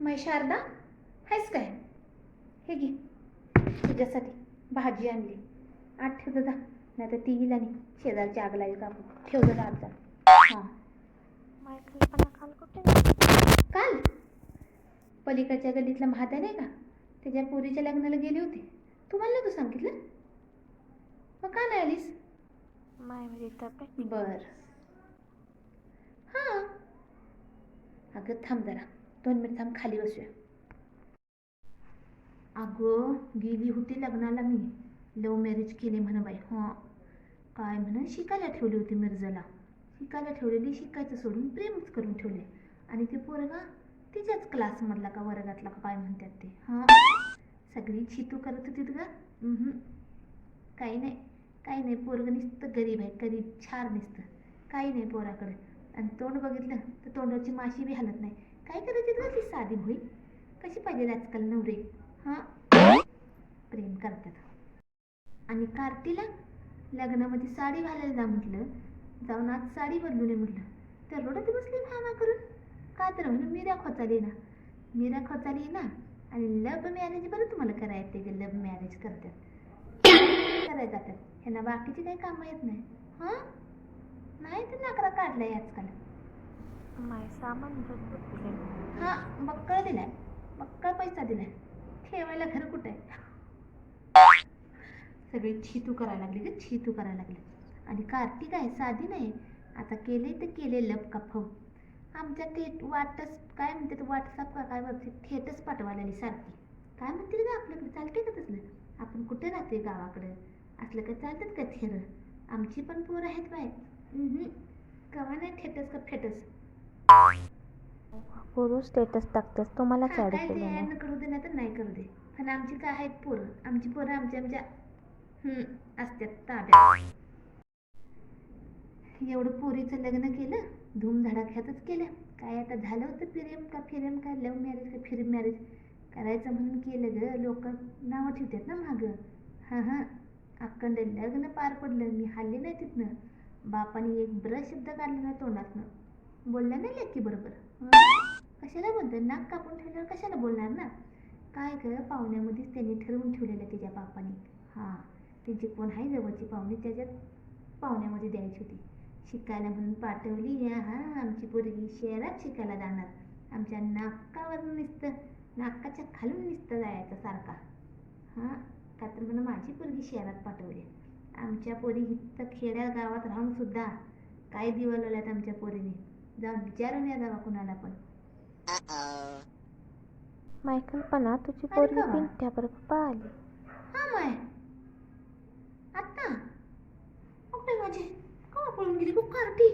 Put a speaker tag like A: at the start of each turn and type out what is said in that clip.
A: मै शारदा आहेस काय? हे घे. तुझ्यासाठी भाजी आणली. आत ठेव जा नाही तर ती येईल आणि शेजारची आग लागेल कापू ठेव जा आत जा. हां.
B: मायकल्पना काल कुठे
A: काल? पलीकडच्या गल्लीतला म्हाता नाही का? त्याच्या पोरीच्या लग्नाला गेली होती. तुम्हाला नव्हतं सांगितलं? मग का नाही आलीस?
B: माय माझी तब्येत
A: बर. हां. अगं थांब जरा. दोन मिनिट थांब खाली बसूया. अगं गेली होती लग्नाला मी. लव मॅरेज केले म्हण बाई हां. काय म्हण? शिकायला ठेवली होती मिरजाला शिकायला ठेवलेली शिकायचं सोडून प्रेमच करून ठेवले. आणि ते पोरगा तिच्याच क्लासमधला का वर्गातला का काय म्हणतात ते हां? सगळी छितू करत होतीत ग. काही नाही काही नाही पोरगं नुसतं गरीब आहे गरीब छार नुसतं. काही नाही पोराकडे. आणि तोंड बघितलं तर तोंडाची माशी बी हलत नाही. काय करायची ना ती साधी भोई. कशी पाहिजे आजकाल नवरे? हां? प्रेम करतात. आणि कार्तीला लग्नामध्ये साडी घालायला जा म्हटलं. जाऊन आज साडी बदलू नये म्हटलं. तर रोडत बसली भामा करून. का तर म्हणून मीरा खोचाली ना. मीरा खोचाली ना. आणि लव्ह मॅरेज बरं तुम्हाला करायचं ते लव्ह मॅरेज करतात. करायला जातात. ह्यांना बाकीची काही कामं येत नाही. हां? नाही तर नाकरा काढलाय आजकाल.
B: माय सामान हां
A: हा बक्कळ दिलाय. बक्कळ पैसा दिलाय. ठेवायला घर कुठं? आहे सगळी छितू करायला लागली ग छितू करायला लागली. आणि कार्तिक आहे साधी नाही. आता केले तर केले लप कफव आमच्या थेट वाटच काय म्हणतात व्हॉट्सअप का काय वरती थेटच पाठवायला सारखी. काय म्हणते ग आपल्याकडे? चालते का तसलं? आपण कुठे राहते गावाकडं? असलं काय चालतात का थेर? आमची पण पोरं आहेत बाय कवा नाही थेटस का फेटस
B: पुरुष स्टेटस
A: हा,
B: ॲड
A: काय ते
B: केलं
A: ऍड
B: ना
A: करू दे नाही तर नाही करू दे. पण आमची काय आहेत पोरं? आमची पोरं आमच्या आमच्या हम्म, असतात ताब्यात. एवढं पोरीचं लग्न केलं धूमधडाक्यातच केलं. काय आता झालं होतं फिरेम का फिरेम का लव्ह मॅरेज का फिरेम मॅरेज करायचं म्हणून केलं ग. लोक नावं ठेवतात ना मागं. हां हां. अखंड लग्न पार पडलं. मी हल्ली नाही तिथनं. बापाने एक ब्रश शब्द काढला नाही तोंडातनं. बोलणार नाही लेकी बरोबर. कशाला बोलतोय? नाक कापून ठेवल्यावर कशाला बोलणार ना? काय ग पाहुण्यामध्येच त्यांनी ठरवून ठेवलेलं तिच्या बापाने. हां त्यांची कोण आहे जवळची पाहुणे? त्याच्यात पाहुण्यामध्ये द्यायची होती. शिकायला म्हणून पाठवली. हां आमची पोरगी शहरात शिकायला जाणार. आमच्या नाकावर नुसतं. नाकाच्या खालून नुसतं जायचं सारखा. हां का तर म्हणून माझी पोरगी शहरात पाठवली. आमच्या पोरी इथं खेड्या गावात राहून सुद्धा काय दिवा लावल्यात आमच्या पोरीने. जाऊन विचारून या जावा कुणाला पण
B: मायकल्पना तुझी
A: अरे
B: पोरगी
A: बाबा.
B: पिंट्यावर पळाली
A: हा माय आत्ता मग बाई माझी का पळून गेली खूप कार्टी